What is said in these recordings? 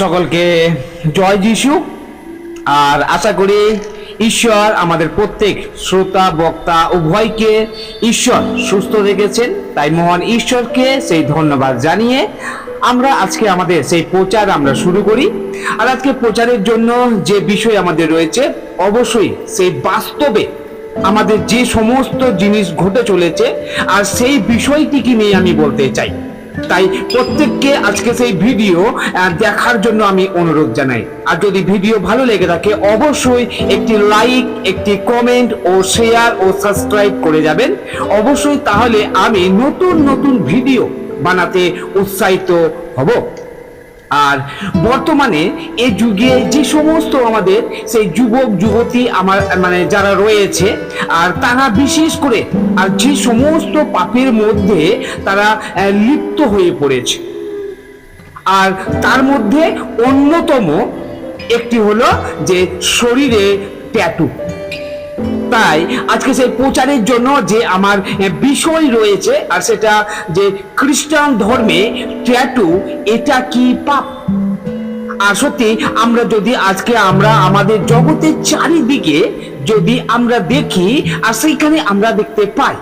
সকলকে জয় যিশু। আর আশা করি ঈশ্বর আমাদের প্রত্যেক শ্রোতা, বক্তা, উভয়কে ঈশ্বর সুস্থ রেখেছেন। তাই মহান ঈশ্বরকে সেই ধন্যবাদ জানিয়ে আমরা আজকে আমাদের সেই প্রচার আমরা শুরু করি। আর আজকে প্রচারের জন্য যে বিষয় আমাদের রয়েছে, অবশ্যই সেই বাস্তবে আমাদের যে সমস্ত জিনিস ঘটে চলেছে, আর সেই বিষয়টিকে নিয়ে আমি বলতে চাই। তাই প্রত্যেককে আজকে সেই ভিডিও দেখার জন্য আমি অনুরোধ জানাই। আর যদি ভিডিও ভালো লেগে থাকে, অবশ্যই একটি লাইক, একটি কমেন্ট ও শেয়ার ও সাবস্ক্রাইব করে যাবেন। অবশ্যই তাহলে আমি নতুন নতুন ভিডিও বানাতে উৎসাহিত হব। আর বর্তমানে এ যুগে যে সমস্ত আমাদের সেই যুবক, যুবতী আমার মানে যারা রয়েছে, আর তারা বিশেষ করে, আর যে সমস্ত পাপের মধ্যে তারা লিপ্ত হয়ে পড়েছে। আর তার মধ্যে অন্যতম একটি হলো যে শরীরে ট্যাটু। তাই আজকে সেই প্রচারের জন্য যে আমার বিষয় রয়েছে, আর সেটা যে খ্রিস্টান ধর্মে ট্যাটু, এটা কি পাপ? আর সত্যি, আমরা যদি আজকে আমরা আমাদের জগতের চারিদিকে যদি আমরা দেখি, আর সেইখানে আমরা দেখতে পাই,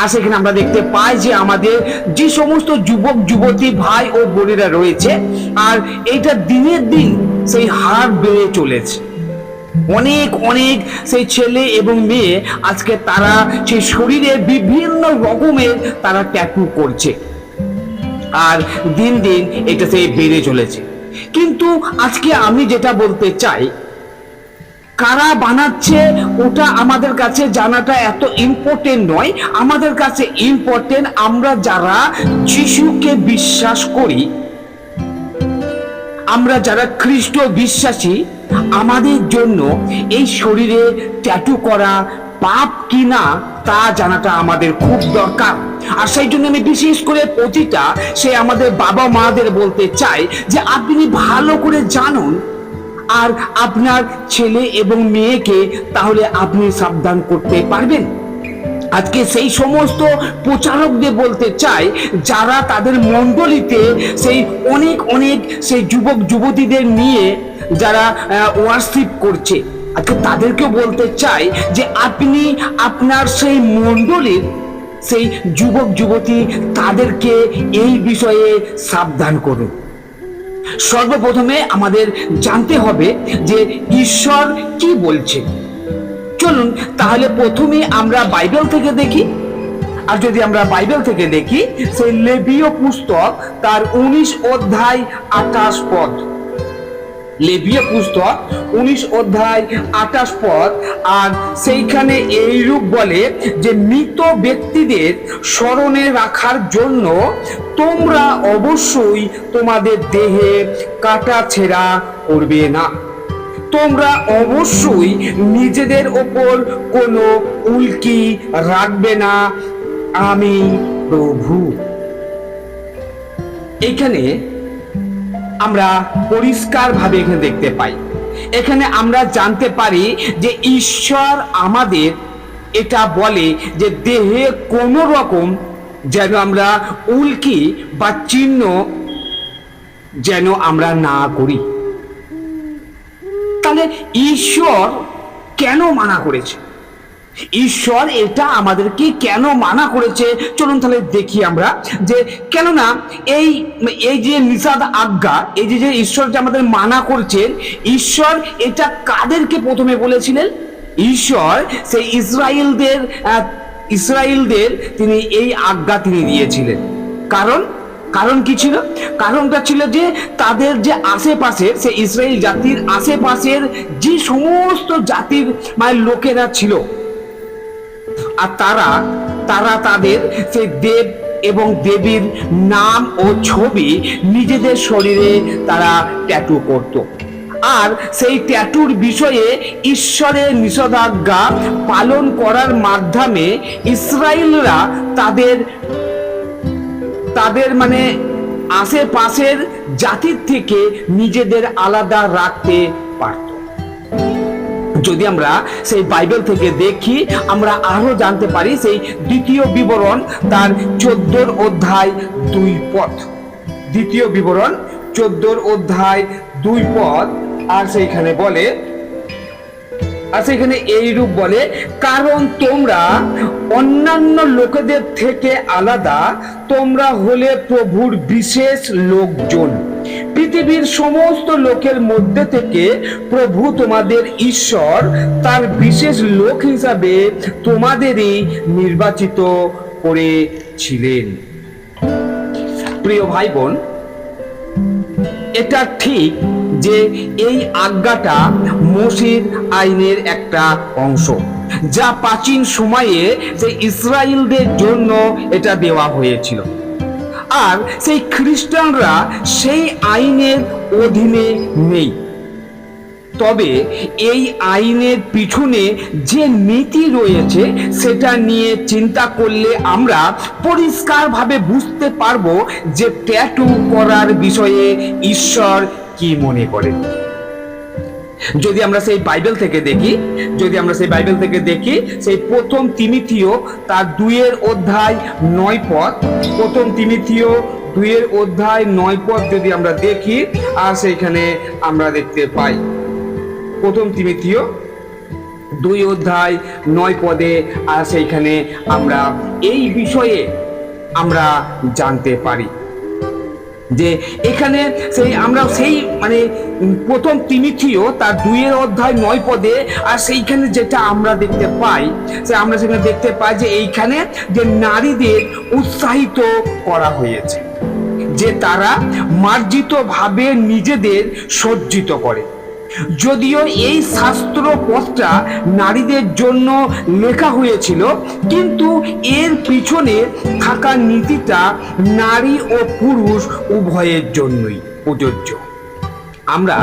আর সেখানে আমরা দেখতে পাই যে আমাদের যে সমস্ত যুবক, যুবতী, ভাই ও বোনেরা রয়েছে, আর এইটা দিনের দিন সেই হার বেড়ে চলেছে। অনেক অনেক সেই ছেলে এবং মেয়ে আজকে তারা সেই শরীরে বিভিন্ন রকমের তারা ট্যাটু করছে। আর দিন দিন এটা সেই বেড়ে চলেছে। কিন্তু আজকে আমি যেটা বলতে চাই, কারা বানাচ্ছে ওটা আমাদের কাছে জানাটা এত ইম্পর্টেন্ট নয়। আমাদের কাছে ইম্পর্টেন্ট আমরা যারা যিশুকে বিশ্বাস করি, আমরা যারা খ্রিস্ট বিশ্বাসী আমাদের জন্য এই শরীরে ট্যাটু করা পাপ কি না তা জানাটা আমাদের খুব দরকার। আর সেই জন্য আমি বিশেষ করে প্রতিটা সে আমাদের বাবা মাদের বলতে চাই যে আপনি ভালো করে জানুন আর আপনার ছেলে এবং মেয়েকে তাহলে আপনি সাবধান করতে পারবেন। আজকে সেই সমস্ত প্রচারকদের বলতে চাই, যারা তাদের মণ্ডলীতে সেই অনেক অনেক সেই যুবক যুবতীদের নিয়ে যারা ওয়ার্শিপ করছে। আজকে তাদেরকে বলতে চাই যে আপনি আপনার সেই মণ্ডলীর, সেই যুবক, যুবতী, তাদেরকে এই বিষয়ে সাবধান করুন। সর্বপ্রথমে আমাদের জানতে হবে যে ঈশ্বর কি বলছে। চলুন, তাহলে প্রথমে আমরা বাইবেল থেকে দেখি। আর যদি আমরা বাইবেল থেকে দেখি, সেই লেবীয় পুস্তক তার উনিশ অধ্যায় আঠাশ পদ। লেবীয় পুস্তক উনিশ অধ্যায় আঠাশ পদ। আর সেইখানে এইরূপ বলে যে, মৃত ব্যক্তিদের স্মরণে রাখার জন্য তোমরা অবশ্যই তোমাদের দেহে কাটা ছেঁড়া করবে না। তোমরা অবশ্যই নিজেদের ওপর কোনো উল্কি রাখবে না। আমি প্রভু। এখানে আমরা পরিষ্কার ভাবে এখানে দেখতে পাই। এখানে আমরা জানতে পারি যে ঈশ্বর আমাদের এটা বলে যে দেহে কোনো রকম যেন আমরা উল্কি বা চিহ্ন যেন আমরা না করি। তাহলে ঈশ্বর কেন মানা করেছে? ঈশ্বর এটা আমাদেরকে কেন মানা করেছে? চলুন তাহলে দেখি আমরা যে কেননা এই এই যে নিষাদ আজ্ঞা, এই যে যে ঈশ্বর যে আমাদের মানা করছেন, ঈশ্বর এটা কাদেরকে প্রথমে বলেছিলেন? ঈশ্বর সেই ইসরায়েলদের ইসরায়েলদের তিনি এই আজ্ঞা তিনি দিয়েছিলেন। কারণ কারণ কি ছিল? কারণটা ছিল যে তাদের যে আশেপাশের সে ইসরায়েল জাতির আশেপাশের যে সমস্ত জাতির মানে লোকেরা ছিল আর তারা তারা তাদের সেই দেব এবং দেবীর নাম ও ছবি নিজেদের শরীরে তারা ট্যাটু করত। আর সেই ট্যাটুর বিষয়ে ঈশ্বরের নিষেধাজ্ঞা পালন করার মাধ্যমে ইসরায়েলরা তাদের তাদের মানে আশেপাশের জাতির থেকে নিজেদের আলাদা রাখতে পারত। যদি আমরা সেই বাইবেল থেকে দেখি, আমরা আরও জানতে পারি সেই দ্বিতীয় বিবরণ তার চোদ্দোর অধ্যায় দুই পথ। দ্বিতীয় বিবরণ, চোদ্দোর অধ্যায় দুই পদ আর সেইখানে বলে, আর সেখানে এইরূপ বলে, কারণ তোমরা অন্যান্য লোকেদের থেকে আলাদা, তোমরা হলে প্রভুর বিশেষ লোকজন। পৃথিবীর সমস্ত লোকের মধ্যে থেকে প্রভু তোমাদের ঈশ্বর, তার বিশেষ লোক হিসাবে তোমাদেরই নির্বাচিত করেছিলেন। প্রিয় ভাই বোন এটা ঠিক যে এই আজ্ঞাটা মসির আইনের একটা অংশ। যা প্রাচীন সময়ে যে ইসরায়েলদের জন্য এটা দেওয়া হয়েছিল। আর সেই খ্রিস্টানরা সেই আইনের অধীনে নেই। তবে এই আইনের পিছনে যে নীতি রয়েছে, সেটা নিয়ে চিন্তা করলে আমরা পরিষ্কারভাবে বুঝতে পারব যে ট্যাটু করার বিষয়ে ঈশ্বর কি মনে করেন। যদি আমরা সেই বাইবেল থেকে দেখি, যদি আমরা সেই বাইবেল থেকে দেখি, সেই প্রথম তিমিথিও তার দুইয়ের অধ্যায় নয় পদ প্রথম তিমিথিও দুইয়ের অধ্যায় নয় পদ যদি আমরা দেখি, আর সেইখানে আমরা দেখতে পাই। প্রথম তিমিথিও দুই অধ্যায় নয় পদে, আর সেইখানে আমরা এই বিষয়ে আমরা জানতে পারি। যে এখানে সেই আমরা সেই মানে প্রথম তিমিথিও তার দুইয়ের অধ্যায় নয় পদে, আর সেইখানে যেটা আমরা দেখতে পাই, সে আমরা সেখানে দেখতে পাই যে এইখানে যে নারীদের উৎসাহিত করা হয়েছে, যে তারা মার্জিতভাবে নিজেদের সজ্জিত করে। যদিও এই শাস্ত্র পথটা নারীদের জন্য লেখা হয়েছিল, কিন্তু এর পিছনে থাকা নীতিটা নারী ও পুরুষ উভয়ের জন্যই প্রযোজ্য। আমরা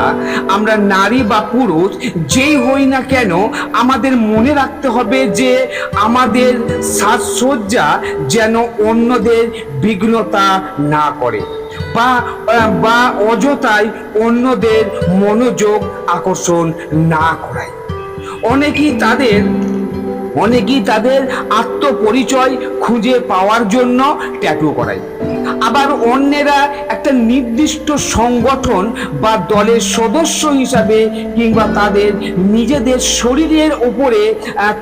আমরা নারী বা পুরুষ, যেই হই না কেন, আমাদের মনে রাখতে হবে যে আমাদের সাজসজ্জা যেন অন্যদের বিঘ্নতা না করে বা বা অযথায় অন্যদের মনোযোগ আকর্ষণ না করায়। অনেকেই তাদের অনেকেই তাদের আত্মপরিচয় খুঁজে পাওয়ার জন্য ট্যাটু করায়। আবার অন্যেরা একটা নির্দিষ্ট সংগঠন বা দলের সদস্য হিসাবে কিংবা তাদের নিজেদের শরীরের ওপরে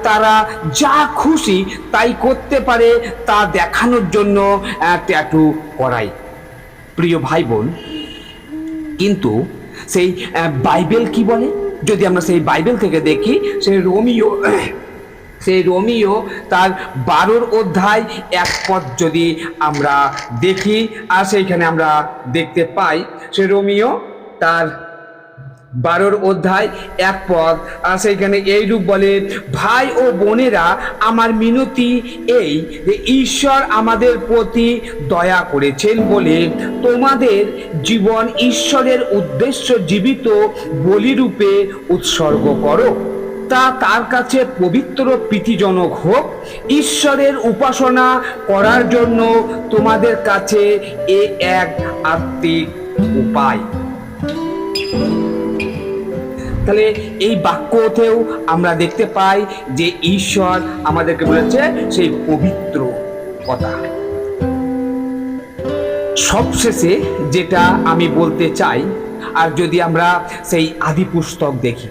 তারা যা খুশি তাই করতে পারে তা দেখানোর জন্য ট্যাটু করায়। প্রিয় ভাই বোন কিন্তু সেই বাইবেল কি বলে? যদি আমরা সেই বাইবেল থেকে দেখি, সেই রোমিও সেই রোমিও তার বারোর অধ্যায় এক পথ যদি আমরা দেখি, আর সেইখানে আমরা দেখতে পাই, সে রোমিও তার বারোর অধ্যায় এক পদ, আর সেইখানে এইরূপ বলে, ভাই ও বোনেরা, আমার মিনতি এই যে ঈশ্বর আমাদের প্রতি দয়া করেছেন বলে তোমাদের জীবন ঈশ্বরের উদ্দেশ্য জীবিত বলিরূপে উৎসর্গ করো। তা তার কাছে পবিত্র প্রীতিজনক হোক, ঈশ্বরের উপাসনা করার জন্য তোমাদের কাছে এ এক আত্মিক উপায়। তাহলে এই বাক্যতেও আমরা দেখতে পাই যে ঈশ্বর আমাদেরকে বলেছে সেই পবিত্র কথা। সবশেষে যেটা আমি বলতে চাই, আর যদি আমরা সেই আদি পুস্তক দেখি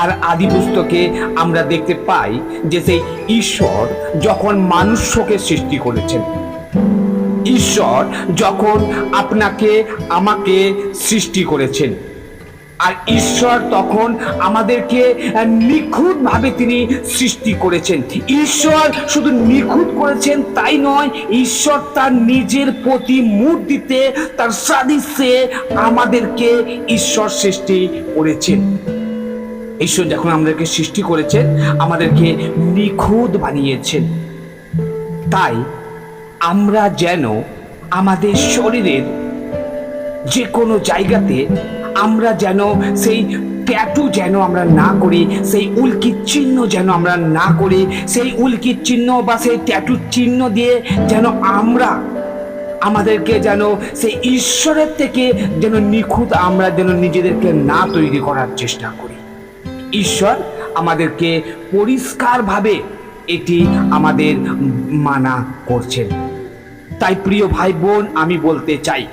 আর আদি পুস্তকে আমরা দেখতে পাই যে সেই ঈশ্বর যখন মানুষ্যকে সৃষ্টি করেছেন। ঈশ্বর যখন আপনাকে, আমাকে সৃষ্টি করেছেন। আর ঈশ্বর তখন আমাদেরকে নিখুঁত ভাবে তিনি সৃষ্টি করেছেন। ঈশ্বর শুধু নিখুঁত করেছেন তাই নয়, ঈশ্বর তার নিজের প্রতি মূর্তিতে তার সাদৃশ্যে আমাদেরকে ঈশ্বর সৃষ্টি করেছেন। ঈশ্বর যখন আমাদেরকে সৃষ্টি করেছেন আমাদেরকে নিখুঁত বানিয়েছেন তাই আমরা যেন আমাদের শরীরের যে কোনো জায়গাতে আমরা যেন সেই ট্যাটু যেন আমরা না করি, সেই উল্কির চিহ্ন যেন আমরা না করি, সেই উল্কির চিহ্ন বা সেই ট্যাটুর চিহ্ন দিয়ে যেন আমরা আমাদেরকে যেন সেই ঈশ্বরের থেকে যেন নিখুঁত আমরা যেন নিজেদেরকে না তৈরি করার চেষ্টা করি। ঈশ্বর আমাদেরকে পরিষ্কারভাবে এটি আমাদের মানা করছেন। তাই প্রিয় ভাই বোন আমি বলতে চাই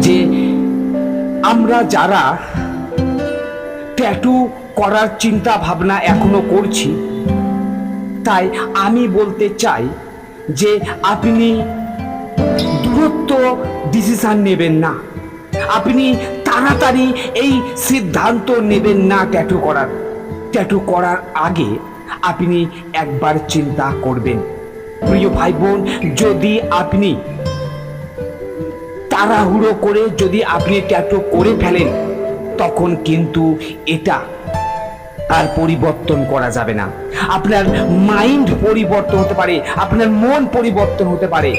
যে আমরা যারা ট্যাটু করার চিন্তা ভাবনা এখনও করছি, তাই আমি বলতে চাই যে আপনি দূরত্ব ডিসিশন নেবেন না। আপনি তাড়াতাড়ি এই সিদ্ধান্ত নেবেন না ট্যাটু করার। ট্যাটু করার আগে আপনি একবার চিন্তা করবেন। প্রিয় ভাই বোন যদি আপনি তাড়াহুড়ো করে যদি আপনি ট্যাটু করে ফেলেন, তখন কিন্তু এটা আর পরিবর্তন করা যাবে না। আপনার মাইন্ড পরিবর্তন হতে পারে, আপনার মন পরিবর্তন হতে পারে,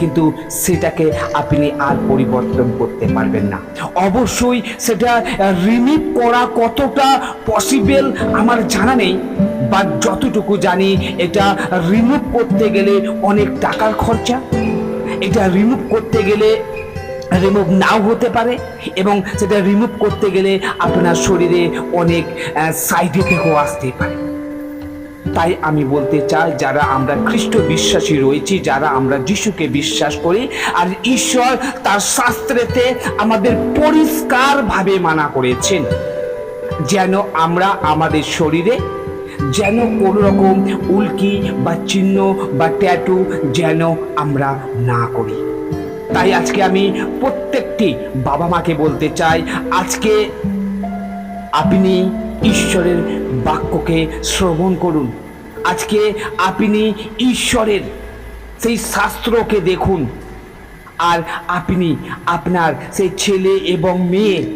কিন্তু সেটাকে আপনি আর পরিবর্তন করতে পারবেন না। অবশ্যই সেটা রিমিভ করা কতটা পসিবল আমার জানা নেই বা যতটুকু জানি এটা রিমুভ করতে গেলে অনেক টাকার খরচা। এটা রিমুভ করতে গেলে রিমুভ নাও হতে পারে এবং সেটা রিমুভ করতে গেলে আপনার শরীরে অনেক সাইড এফেক্টও আসতে পারে। তাই আমি বলতে চাই, যারা আমরা খ্রিস্ট বিশ্বাসী রয়েছি, যারা আমরা যিশুকে বিশ্বাস করি, আর ঈশ্বর তার শাস্ত্রেতে আমাদের পরিষ্কারভাবে মানা করেছেন, যেন আমরা আমাদের শরীরে যেন কোনো রকম উল্কি বা চিহ্ন বা ট্যাটু যেন আমরা না করি। তাই আজকে আমি প্রত্যেকটি বাবা মাকে বলতে চাই, আজকে আপনি ঈশ্বরের বাক্যকে শ্রবণ করুন। আজকে আপনি ঈশ্বরের সেই শাস্ত্রকে দেখুন। আর আপনি আপনার সেই ছেলে এবং মেয়ে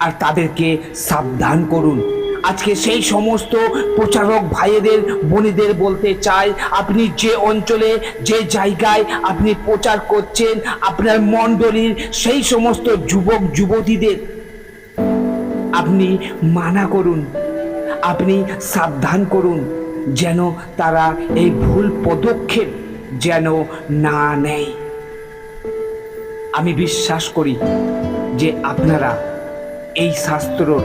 আর তাদেরকে সাবধান করুন। আজকে সেই সমস্ত প্রচারক ভাইয়েদের, বোনেদের বলতে চাই, আপনি যে অঞ্চলে, যে জায়গায় আপনি প্রচার করছেন, আপনার মণ্ডলীর সেই সমস্ত যুবক, যুবতীদের, আপনি মানা করুন, আপনি সাবধান করুন, যেন তারা এই ভুল পদক্ষেপ যেন না নেয়। আমি বিশ্বাস করি যে আপনারা এই শাস্ত্রর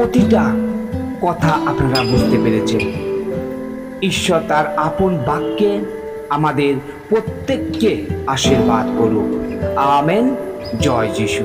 প্রতিটা কথা আপনারা বুঝতে পেরেছেন। ঈশ্বর তার আপন বাক্যে আমাদের প্রত্যেককে আশীর্বাদ করুক। আমেন। জয় যিশু।